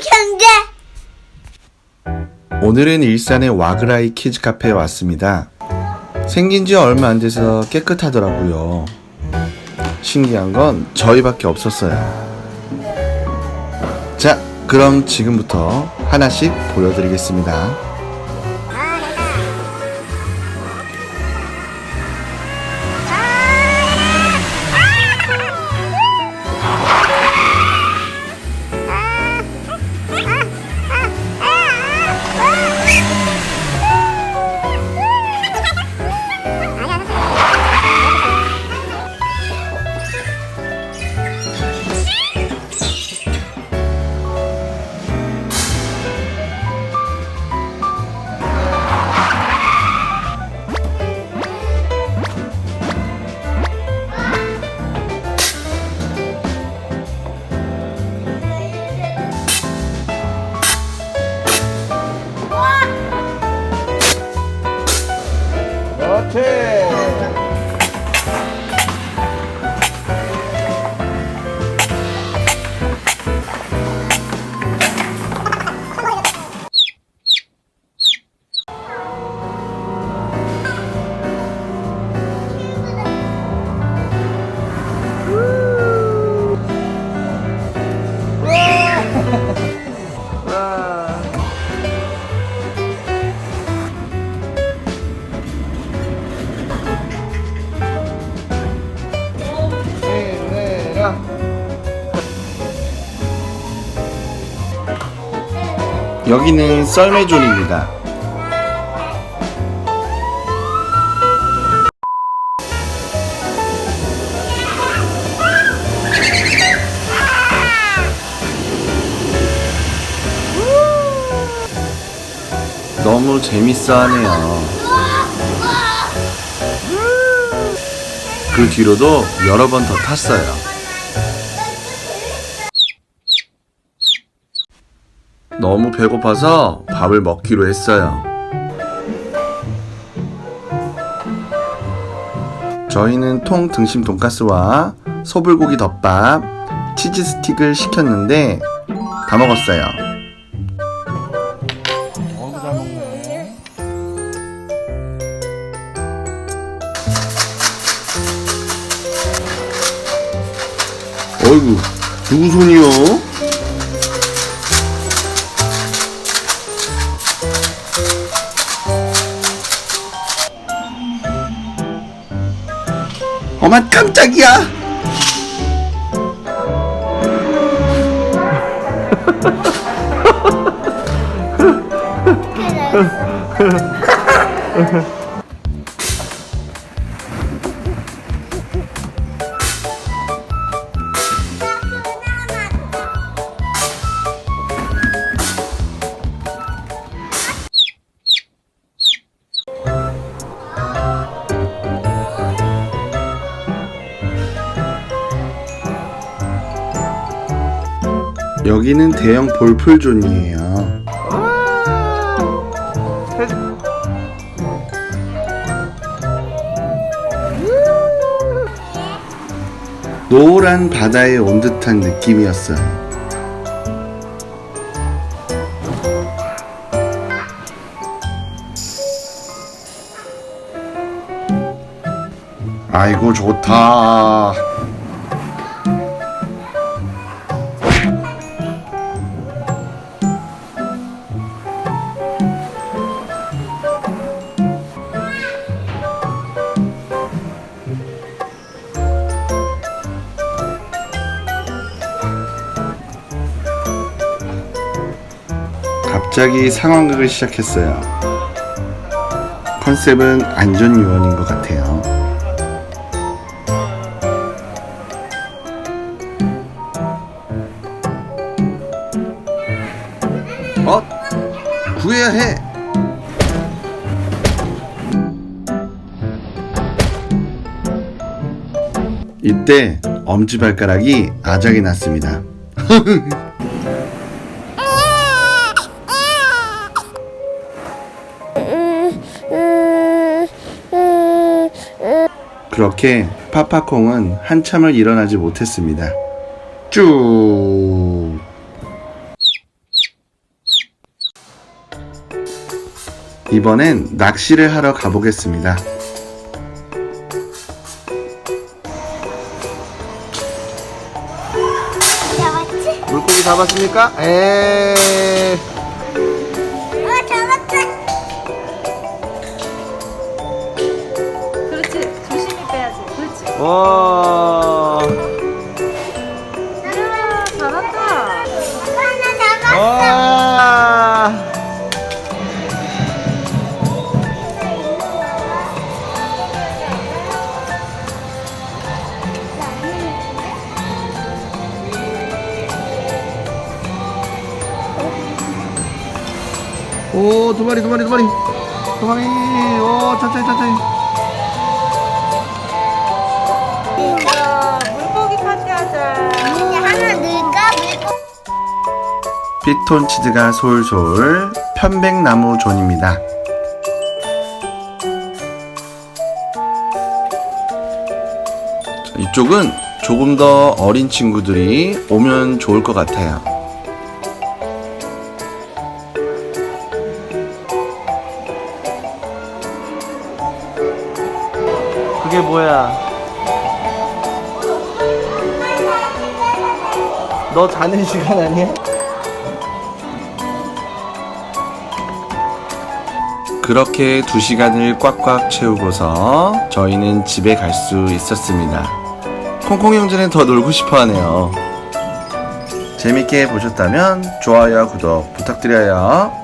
천재. 오늘은 일산의 와그라이 키즈 카페에 왔습니다. 생긴 지 얼마 안 돼서 깨끗하더라고요. 신기한 건 저희밖에 없었어요. 자, 그럼 지금부터 하나씩 보여드리겠습니다. 그렇지. 여기는 썰매존입니다. 너무 재밌어 하네요. 그 뒤로도 여러 번 더 탔어요. 너무 배고파서 밥을 먹기로 했어요. 저희는 통 등심 돈가스와 소불고기 덮밥, 치즈 스틱을 시켰는데 다 먹었어요. 어이구, 누구 손이요? 어마 깜짝이야! 여기는 대형 볼풀존이에요. 노란 바다에 온 듯한 느낌이었어요. 아이고 좋다. 갑자기 상황극을 시작했어요. 컨셉은 안전요원인 것 같아요. 어? 구해야 해! 이때 엄지발가락이 아작이 났습니다. 그렇게 파파콩은 한참을 일어나지 못했습니다. 쭉. 이번엔 낚시를 하러 가보겠습니다. 물고기 잡았습니까? 에 와. 야, 잘한다. 와. 오, 두 마리, 두 마리, 두 마리. 두 마리. 오, 천천히, 천천히. 자, 물고기 파티 하자. 이제 하나 넣을까? 물고. 피톤치드가 솔솔 편백나무 존입니다. 자, 이쪽은 조금 더 어린 친구들이 오면 좋을 것 같아요. 그게 뭐야? 너 자는 시간 아니야? 그렇게 두 시간을 꽉꽉 채우고서 저희는 집에 갈 수 있었습니다. 콩콩 형제는 더 놀고 싶어 하네요. 재밌게 보셨다면 좋아요와 구독 부탁드려요.